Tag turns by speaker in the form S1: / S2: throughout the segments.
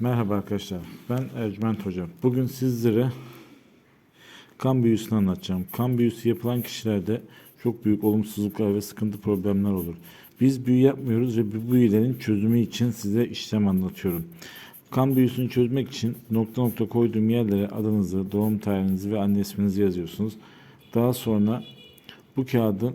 S1: Merhaba arkadaşlar. Ben Ercüment Hocam. Bugün sizlere kan büyüsünü anlatacağım. Kan büyüsü yapılan kişilerde çok büyük olumsuzluklar ve sıkıntı problemler olur. Biz büyü yapmıyoruz ve bu büyülerin çözümü için size işlem anlatıyorum. Kan büyüsünü çözmek için nokta nokta koyduğum yerlere adınızı, doğum tarihinizi ve anne isminizi yazıyorsunuz. Daha sonra bu kağıdı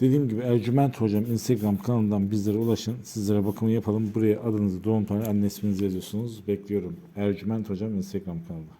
S1: Dediğim gibi Ercüment Hocam Instagram kanalından bizlere ulaşın. Sizlere bakımı yapalım. Buraya adınızı, doğum tarihi, anne yazıyorsunuz. Bekliyorum. Ercüment Hocam Instagram kanalı.